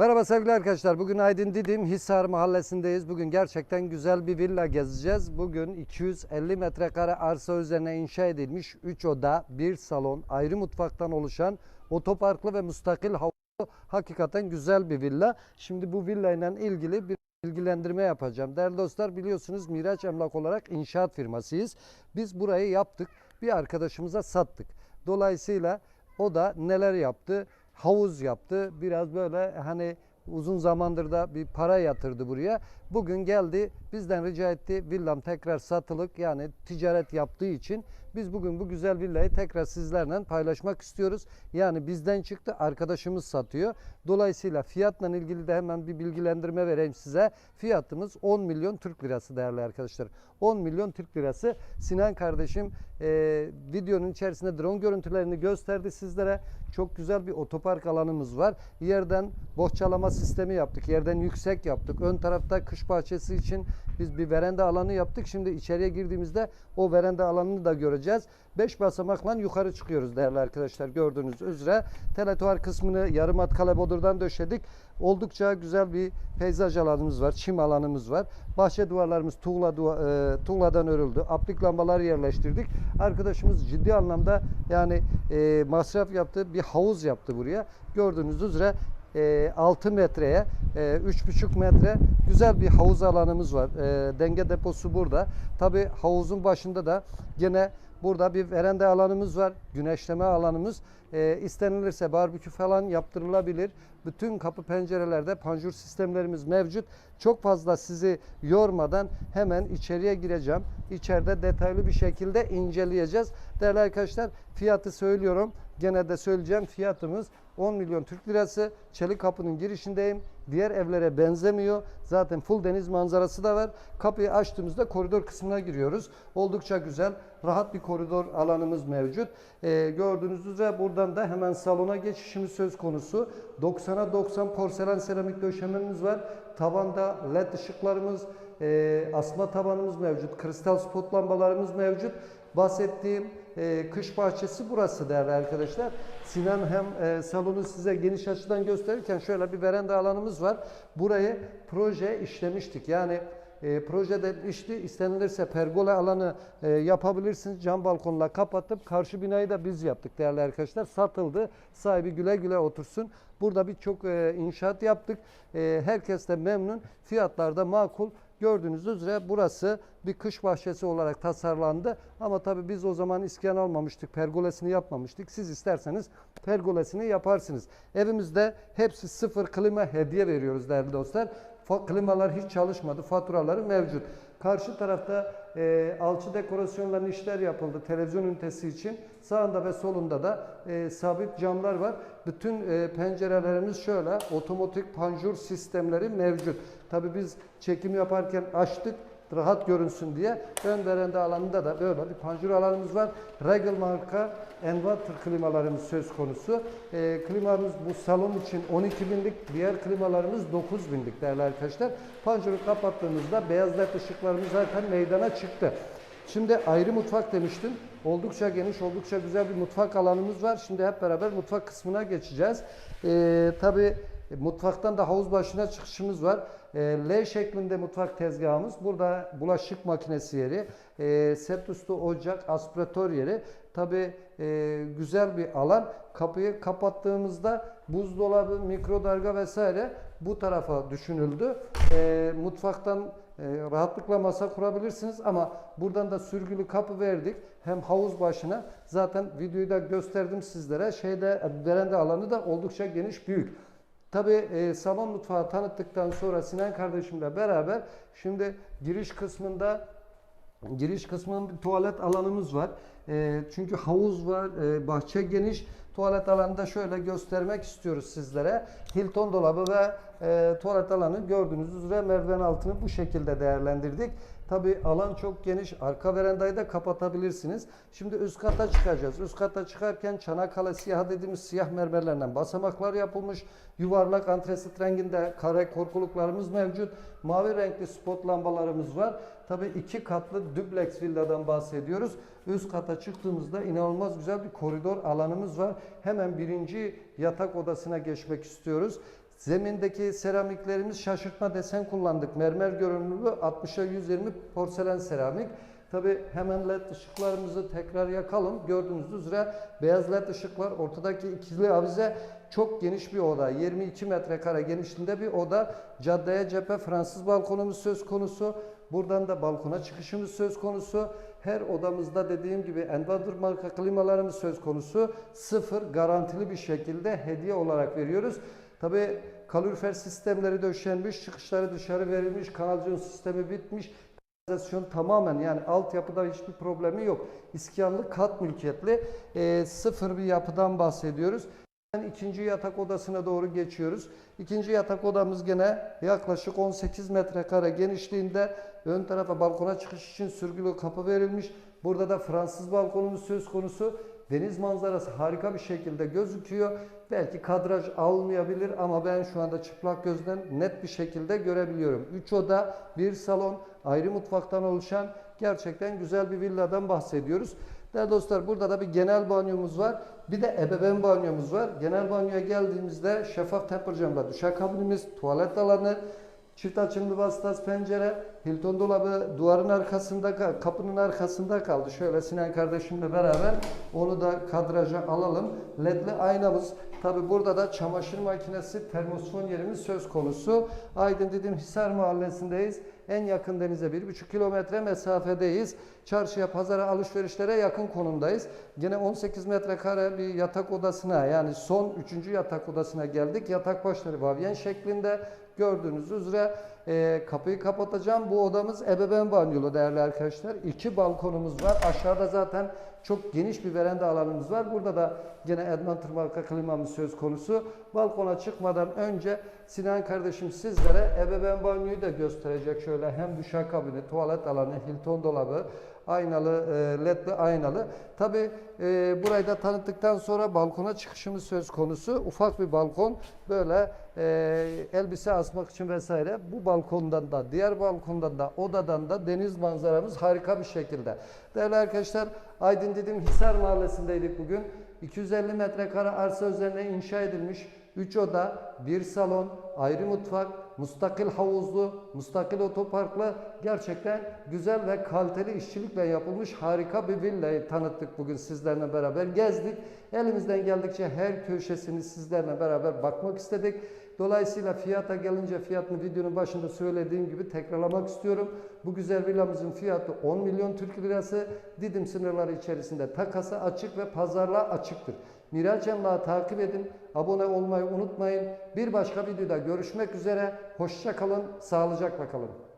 Merhaba sevgili arkadaşlar. Bugün Aydın Didim Hisar mahallesindeyiz. Bugün gerçekten güzel bir villa gezeceğiz. Bugün 250 metrekare arsa üzerine inşa edilmiş 3 oda, 1 salon, ayrı mutfaktan oluşan otoparklı ve müstakil havuzlu hakikaten güzel bir villa. Şimdi bu villa ile ilgili bir bilgilendirme yapacağım. Değerli dostlar biliyorsunuz Miraç Emlak olarak inşaat firmasıyız. Biz burayı yaptık. Bir arkadaşımıza sattık. Dolayısıyla o da neler yaptı? Havuz yaptı. Biraz böyle hani uzun zamandır da bir para yatırdı buraya. Bugün geldi bizden rica etti villam tekrar satılık yani ticaret yaptığı için biz bugün bu güzel villayı tekrar sizlerle paylaşmak istiyoruz. Yani bizden çıktı arkadaşımız satıyor. Dolayısıyla fiyatla ilgili de hemen bir bilgilendirme vereyim size. Fiyatımız 10 milyon Türk lirası değerli arkadaşlar. 10 milyon Türk lirası. Sinan kardeşim e, videonun içerisinde drone görüntülerini gösterdi sizlere. Çok güzel bir otopark alanımız var. Yerden bohçalama sistemi yaptık. Yerden yüksek yaptık. Ön tarafta kış bahçesi için biz bir veranda alanı yaptık. Şimdi içeriye girdiğimizde o veranda alanını da göreceğiz. 5 basamakla yukarı çıkıyoruz değerli arkadaşlar gördüğünüz üzere. Teletuar kısmını yarım at kale bodurdan döşedik. Oldukça güzel bir peyzaj alanımız var. Çim alanımız var. Bahçe duvarlarımız tuğla, duva- e, tuğladan örüldü. Aplik lambalar yerleştirdik. Arkadaşımız ciddi anlamda yani e, masraf yaptı. Bir havuz yaptı buraya. Gördüğünüz üzere e, 6 metreye e, 3,5 metre güzel bir havuz alanımız var. E, denge deposu burada. Tabi havuzun başında da gene burada bir veranda alanımız var. Güneşleme alanımız. E, istenilirse barbekü falan yaptırılabilir. Bütün kapı pencerelerde panjur sistemlerimiz mevcut. Çok fazla sizi yormadan hemen içeriye gireceğim. İçeride detaylı bir şekilde inceleyeceğiz. Değerli arkadaşlar fiyatı söylüyorum. Gene de söyleyeceğim fiyatımız 10 milyon Türk lirası. Çelik kapının girişindeyim. Diğer evlere benzemiyor. Zaten full deniz manzarası da var. Kapıyı açtığımızda koridor kısmına giriyoruz. Oldukça güzel, rahat bir koridor alanımız mevcut. Ee, gördüğünüz üzere buradan da hemen salona geçişimiz söz konusu. 90'a 90 porselen seramik döşememiz var. Tavanda led ışıklarımız, e, asma tabanımız mevcut. Kristal spot lambalarımız mevcut. Bahsettiğim e, kış bahçesi burası değerli arkadaşlar. Sinan hem e, salonu size geniş açıdan gösterirken şöyle bir veranda alanımız var. Burayı proje işlemiştik. Yani e, projede işti istenilirse pergola alanı e, yapabilirsiniz. Cam balkonla kapatıp karşı binayı da biz yaptık değerli arkadaşlar. Satıldı. Sahibi güle güle otursun. Burada birçok e, inşaat yaptık. E, herkes de memnun. Fiyatlar da makul. Gördüğünüz üzere burası bir kış bahçesi olarak tasarlandı. Ama tabii biz o zaman iskan almamıştık. Pergolesini yapmamıştık. Siz isterseniz pergolesini yaparsınız. Evimizde hepsi sıfır klima hediye veriyoruz değerli dostlar. Klimalar hiç çalışmadı. Faturaları mevcut. Karşı tarafta e, alçı dekorasyonların işler yapıldı televizyon ünitesi için. Sağında ve solunda da e, sabit camlar var. Bütün e, pencerelerimiz şöyle otomatik panjur sistemleri mevcut. Tabii biz çekim yaparken açtık rahat görünsün diye ön veranda alanında da böyle bir panjur alanımız var. Regal marka Envater klimalarımız söz konusu. E, klimamız bu salon için 12 binlik, diğer klimalarımız 9 binlik değerli arkadaşlar. Panjuru kapattığımızda beyaz ışıklarımız zaten meydana çıktı. Şimdi ayrı mutfak demiştim. Oldukça geniş, oldukça güzel bir mutfak alanımız var. Şimdi hep beraber mutfak kısmına geçeceğiz. Ee, tabii mutfaktan da havuz başına çıkışımız var. Ee, L şeklinde mutfak tezgahımız. Burada bulaşık makinesi yeri, e, set üstü ocak, aspiratör yeri. Tabii e, güzel bir alan. Kapıyı kapattığımızda buzdolabı, mikrodalga vesaire bu tarafa düşünüldü. E, mutfaktan e, rahatlıkla masa kurabilirsiniz ama buradan da sürgülü kapı verdik. Hem havuz başına zaten videoyu da gösterdim sizlere. Şeyde veranda alanı da oldukça geniş, büyük. Tabii e, salon mutfağı tanıttıktan sonra Sinan kardeşimle beraber şimdi giriş kısmında giriş kısmında bir tuvalet alanımız var. E, çünkü havuz var, e, bahçe geniş. Tuvalet alanını da şöyle göstermek istiyoruz sizlere. Hilton dolabı ve e, tuvalet alanı gördüğünüz üzere merdiven altını bu şekilde değerlendirdik. Tabi alan çok geniş. Arka verandayı da kapatabilirsiniz. Şimdi üst kata çıkacağız. Üst kata çıkarken Çanakkale siyah dediğimiz siyah mermerlerden basamaklar yapılmış. Yuvarlak antresit renginde kare korkuluklarımız mevcut. Mavi renkli spot lambalarımız var. Tabi iki katlı dubleks villadan bahsediyoruz. Üst kata çıktığımızda inanılmaz güzel bir koridor alanımız var. Hemen birinci yatak odasına geçmek istiyoruz. Zemindeki seramiklerimiz şaşırtma desen kullandık. Mermer görünümlü 60'a 120 porselen seramik. Tabi hemen led ışıklarımızı tekrar yakalım. Gördüğünüz üzere beyaz led ışıklar ortadaki ikili avize çok geniş bir oda. 22 metrekare genişliğinde bir oda. Caddeye cephe Fransız balkonumuz söz konusu. Buradan da balkona çıkışımız söz konusu. Her odamızda dediğim gibi Envadır marka klimalarımız söz konusu. Sıfır garantili bir şekilde hediye olarak veriyoruz. Tabi kalorifer sistemleri döşenmiş, çıkışları dışarı verilmiş, kanalizasyon sistemi bitmiş. Kanalizasyon tamamen yani altyapıda hiçbir problemi yok. İskanlı kat mülkiyetli e, sıfır bir yapıdan bahsediyoruz. İkinci yatak odasına doğru geçiyoruz. İkinci yatak odamız gene yaklaşık 18 metrekare genişliğinde ön tarafa balkona çıkış için sürgülü kapı verilmiş. Burada da Fransız balkonumuz söz konusu. Deniz manzarası harika bir şekilde gözüküyor. Belki kadraj almayabilir ama ben şu anda çıplak gözden net bir şekilde görebiliyorum. 3 oda, bir salon, ayrı mutfaktan oluşan gerçekten güzel bir villadan bahsediyoruz. Değerli dostlar burada da bir genel banyomuz var. Bir de ebeveyn banyomuz var. Genel banyoya geldiğimizde şeffaf temper camla duşakabinimiz, tuvalet alanı, çift açımlı vasıtası pencere, Hilton dolabı duvarın arkasında, kapının arkasında kaldı. Şöyle Sinan kardeşimle beraber onu da kadraja alalım. Ledli aynamız. Tabi burada da çamaşır makinesi, termosfon yerimiz söz konusu. Aydın dedim Hisar mahallesindeyiz. En yakın denize 1,5 kilometre mesafedeyiz. Çarşıya, pazara, alışverişlere yakın konumdayız. Yine 18 metrekare bir yatak odasına yani son 3. yatak odasına geldik. Yatak başları vavyen şeklinde gördüğünüz üzere e, kapıyı kapatacağım. Bu odamız ebeveyn banyolu değerli arkadaşlar. İki balkonumuz var. Aşağıda zaten çok geniş bir veranda alanımız var. Burada da yine Edmonton marka klimamız söz konusu. Balkona çıkmadan önce Sinan kardeşim sizlere ebeveyn banyoyu da gösterecek. Şöyle hem duşakabini, tuvalet alanı, Hilton dolabı, aynalı, e, ledli aynalı. Tabi burayı da tanıttıktan sonra balkona çıkışımız söz konusu. Ufak bir balkon böyle e, elbise asmak için vesaire. Bu balkondan da diğer balkondan da odadan da deniz manzaramız harika bir şekilde. Değerli arkadaşlar Aydın dedim Hisar Mahallesi'ndeydik bugün. 250 metrekare arsa üzerine inşa edilmiş 3 oda, 1 salon, ayrı mutfak, mustakil havuzlu, mustakil otoparklı gerçekten güzel ve kaliteli işçilikle yapılmış harika bir villayı tanıttık bugün sizlerle beraber gezdik. Elimizden geldikçe her köşesini sizlerle beraber bakmak istedik. Dolayısıyla fiyata gelince fiyatını videonun başında söylediğim gibi tekrarlamak istiyorum. Bu güzel villamızın fiyatı 10 milyon Türk lirası. Didim sınırları içerisinde takası açık ve pazarlığa açıktır. Miraç Emlak'ı takip edin. Abone olmayı unutmayın. Bir başka videoda görüşmek üzere. Hoşça kalın, sağlıcakla kalın.